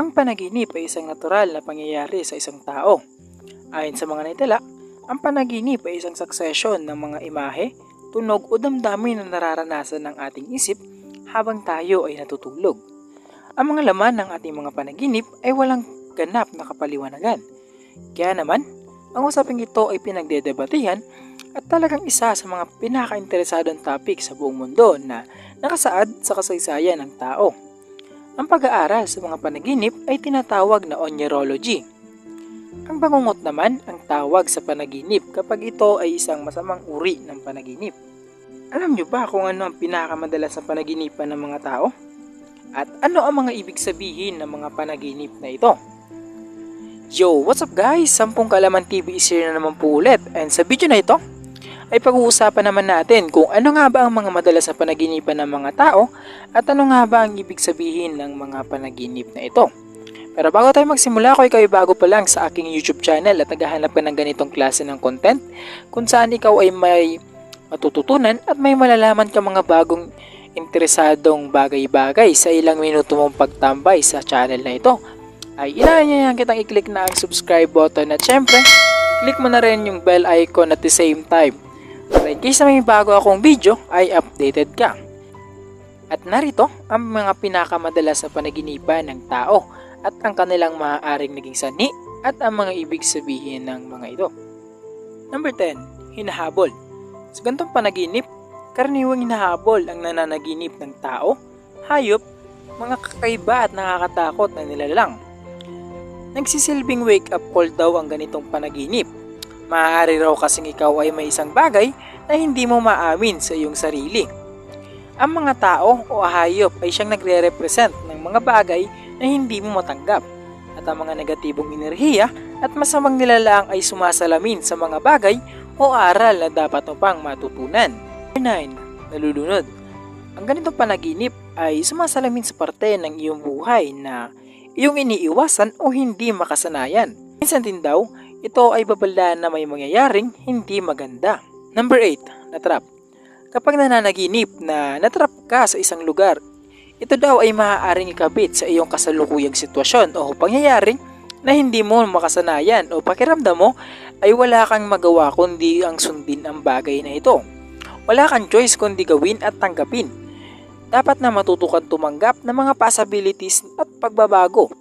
Ang panaginip ay isang natural na pangyayari sa isang tao. Ayon sa mga naitala, ang panaginip ay isang succession ng mga imahe, tunog o damdamin na nararanasan ng ating isip habang tayo ay natutulog. Ang mga laman ng ating mga panaginip ay walang ganap na kapaliwanagan. Kaya naman, ang usaping ito ay pinagdedebatihan at talagang isa sa mga pinaka-interesadong topic sa buong mundo na nakasaad sa kasaysayan ng tao. Ang pag-aaral sa mga panaginip ay tinatawag na onerology. Ang bangungot naman ang tawag sa panaginip kapag ito ay isang masamang uri ng panaginip. Alam nyo ba kung ano ang pinakamadalas na panaginipan ng mga tao? At ano ang mga ibig sabihin ng mga panaginip na ito? Yo, what's up guys? Sampung Kalaman TV is here na naman po ulit. And sa video na ito, ay pag-uusapan naman natin kung ano nga ba ang mga madalas na panaginipan ng mga tao at ano nga ba ang ibig sabihin ng mga panaginip na ito. Pero bago tayo magsimula, kung ikaw ay bago pa lang sa aking YouTube channel at naghahanap ka ng ganitong klase ng content, kung saan ikaw ay may matututunan at may malalaman ka mga bagong interesadong bagay-bagay sa ilang minuto mong pagtambay sa channel na ito, ay inaanyayan kitang i-click na ang subscribe button at syempre, click mo na rin yung bell icon at the same time para in case na may bago akong video ay updated ka. At narito ang mga pinakamadalas na panaginipan ng tao at ang kanilang maaaring naging sani at ang mga ibig sabihin ng mga ito. Number 10. Hinahabol. Sa gantong panaginip, karaniwang hinahabol ang nananaginip ng tao, hayop, mga kakaiba at nakakatakot na nilalang. Nagsisilbing wake-up call daw ang ganitong panaginip. Maaari raw kasing ikaw ay may isang bagay na hindi mo maamin sa iyong sarili. Ang mga tao o hayop ay siyang nagre-represent ng mga bagay na hindi mo matanggap. At ang mga negatibong enerhiya at masamang nilalang ay sumasalamin sa mga bagay o aral na dapat mo pang matutunan. 9. Nalulunod. Ang ganitong panaginip ay sumasalamin sa parte ng iyong buhay na iyong iniiwasan o hindi makasanayan. Minsan din daw, ito ay babala na may mangyayaring hindi maganda. Number 8. Natrap. Kapag nananaginip na natrap ka sa isang lugar, ito daw ay maaaring ikabit sa iyong kasalukuyang sitwasyon o pangyayaring na hindi mo makasanayan o pakiramdam mo ay wala kang magawa kundi ang sundin ang bagay na ito. Wala kang choice kundi gawin at tanggapin. Dapat na matuto kang tumanggap ng mga possibilities at pagbabago.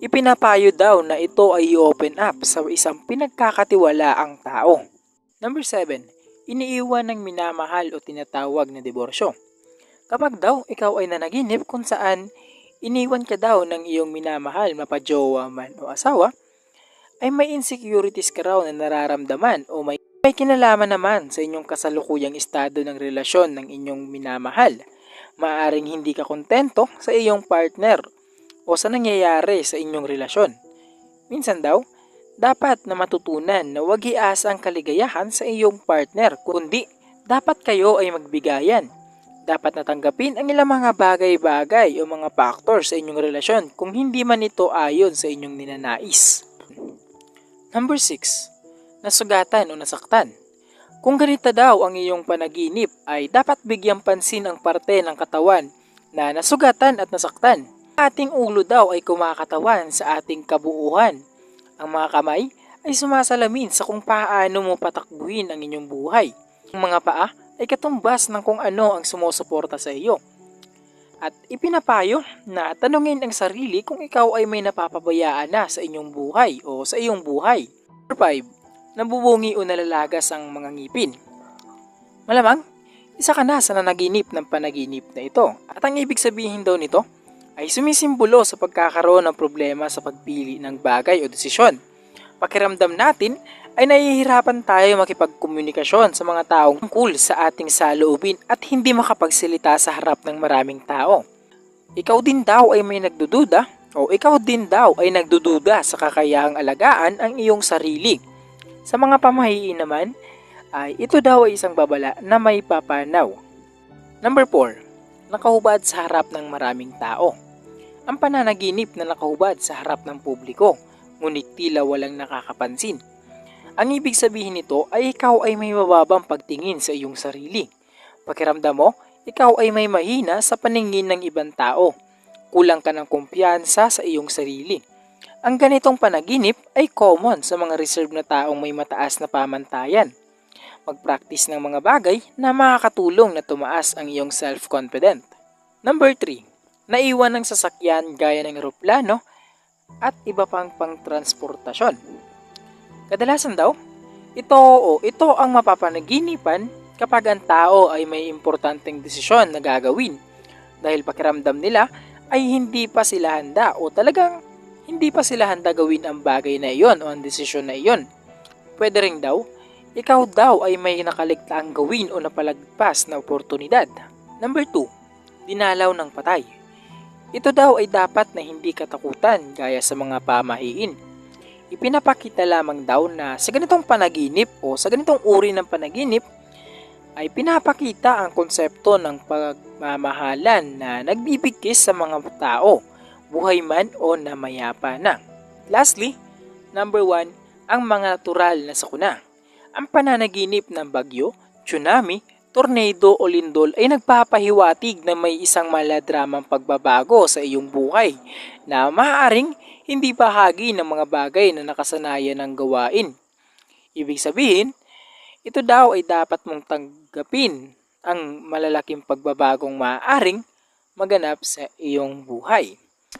Ipinapayo daw na ito ay i-open up sa isang pinagkakatiwalaang tao. Number 7. Iniiwan ng minamahal o tinatawag na diborsyo. Kapag daw ikaw ay nanaginip kung saan iniwan ka daw ng iyong minamahal mapajowa man o asawa, ay may insecurities ka raw na nararamdaman o may, may kinalaman naman sa inyong kasalukuyang estado ng relasyon ng inyong minamahal. Maaring hindi ka kontento sa iyong partner o sa nangyayari sa inyong relasyon. Minsan daw, dapat na matutunan na huwag iasa ang kaligayahan sa iyong partner, kundi dapat kayo ay magbigayan. Dapat natanggapin ang ilang mga bagay-bagay o mga factors sa inyong relasyon kung hindi man ito ayon sa inyong ninanais. Number 6. Nasugatan o nasaktan. Kung ganito daw ang iyong panaginip ay dapat bigyang pansin ang parte ng katawan na nasugatan at nasaktan. Ating ulo daw ay kumakatawan sa ating kabuuan. Ang mga kamay ay sumasalamin sa kung paano mo patakbuhin ang inyong buhay. Ang mga paa ay katumbas ng kung ano ang sumusuporta sa iyo. At ipinapayo na tanungin ang sarili kung ikaw ay may napapabayaan na sa inyong buhay o sa iyong buhay. Number 5. Nabubungi o nalalagas ang mga ngipin. Malamang, isa ka na sa nanaginip ng panaginip na ito. At ang ibig sabihin daw nito ay sumisimbolo sa pagkakaroon ng problema sa pagpili ng bagay o desisyon. Pakiramdam natin ay nahihirapan tayo makipagkomunikasyon sa mga taong cool sa ating saloobin at hindi makapagsalita sa harap ng maraming tao. Ikaw din daw ay may nagdududa o ikaw din daw ay nagdududa sa kakayahang alagaan ang iyong sarili. Sa mga pamahiin naman, ay ito daw ay isang babala na may papanaw. Number 4. Nakahubad sa harap ng maraming tao. Ang pananaginip na nakahubad sa harap ng publiko, ngunit tila walang nakakapansin. Ang ibig sabihin nito ay ikaw ay may mababang pagtingin sa iyong sarili. Pakiramdam mo, ikaw ay may mahina sa paningin ng ibang tao. kulang ka ng kumpiyansa sa iyong sarili. Ang ganitong panaginip ay common sa mga reserve na taong may mataas na pamantayan. Mag-practice ng mga bagay na makakatulong na tumaas ang iyong self-confident. Number 3. Naiwan ng sasakyan gaya ng eroplano at iba pang pangtransportasyon. Kadalasan daw, ito o ito ang mapapanaginipan kapag ang tao ay may importanteng desisyon na gagawin dahil pakiramdam nila ay hindi pa sila handa o talagang hindi pa sila handa gawin ang bagay na iyon o ang desisyon na iyon. Pwede rin daw, ikaw daw ay may nakaligtaang gawin o napalagpas na oportunidad. Number 2. Dinalaw ng patay. Ito daw ay dapat na hindi katakutan gaya sa mga pamahiin. Ipinapakita lamang daw na sa ganitong panaginip o sa ganitong uri ng panaginip ay pinapakita ang konsepto ng pagmamahalan na nagbibigkis sa mga tao, buhay man o namayapa na. Lastly, number one, ang mga natural na sakuna. Ang pananaginip ng bagyo, tsunami, tornado o lindol ay nagpapahiwatig na may isang maladramang pagbabago sa iyong buhay na maaaring hindi bahagi ng mga bagay na nakasanayan ng gawain. Ibig sabihin, ito daw ay dapat mong tanggapin ang malalaking pagbabagong maaaring maganap sa iyong buhay.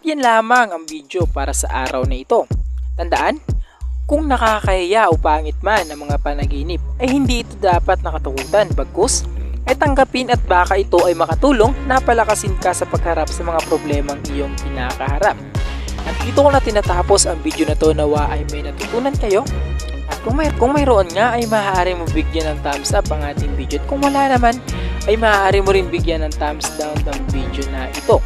Yan lamang ang video para sa araw na ito. Tandaan, kung nakakahiya o pangit man ang mga panaginip, ay hindi ito dapat nakatakutan bagkus ay tanggapin at baka ito ay makatulong na palakasin ka sa pagharap sa mga problemang iyong kinakaharap. At dito ko na tinatapos ang video na to nawa ay may natutunan kayo at kung, may, kung mayroon nga ay maaari mo bigyan ng thumbs up ang ating video at kung wala naman ay maaari mo rin bigyan ng thumbs down ng video na ito.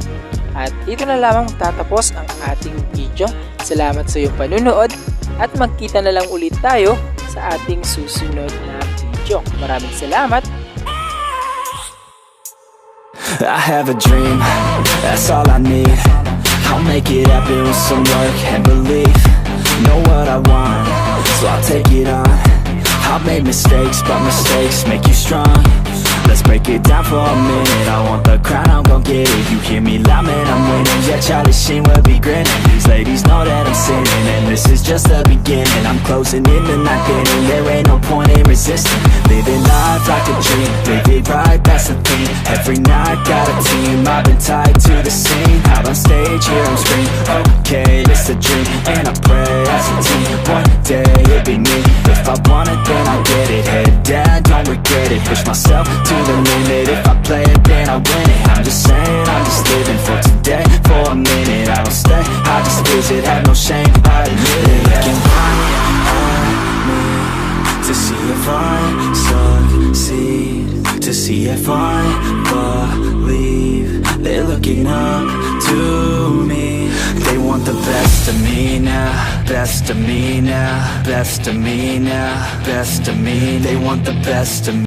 At ito na lamang tatapos ang ating video. Salamat sa iyong panunood at magkita na lang ulit tayo sa ating susunod na video. Maraming salamat! I have a dream, that's all I need. I'll make it happen with some work and belief. Know what I want, so I'll take it on. I've made mistakes, but mistakes make you strong Let's break it down for a minute. I want the crown, I'm gon' get it. You hear me loud, man, I'm winning. Yeah, Charlie Sheen will be grinning. These ladies know that I'm sinning And this is just the beginning. I'm closing in the night inning There ain't no point in resisting. Living life like a dream Live it right, that's the thing. Every night, got a team I've been tied to the scene. Out on stage, here I'm scream Okay, it's a dream And I pray as a team. One day, it'll be me. If I want it, then I'll get it. Head down, don't regret it. Push myself see if I believe They're looking up to me. They want the best of me now Best of me now Best of me now Best of me. They want the best of me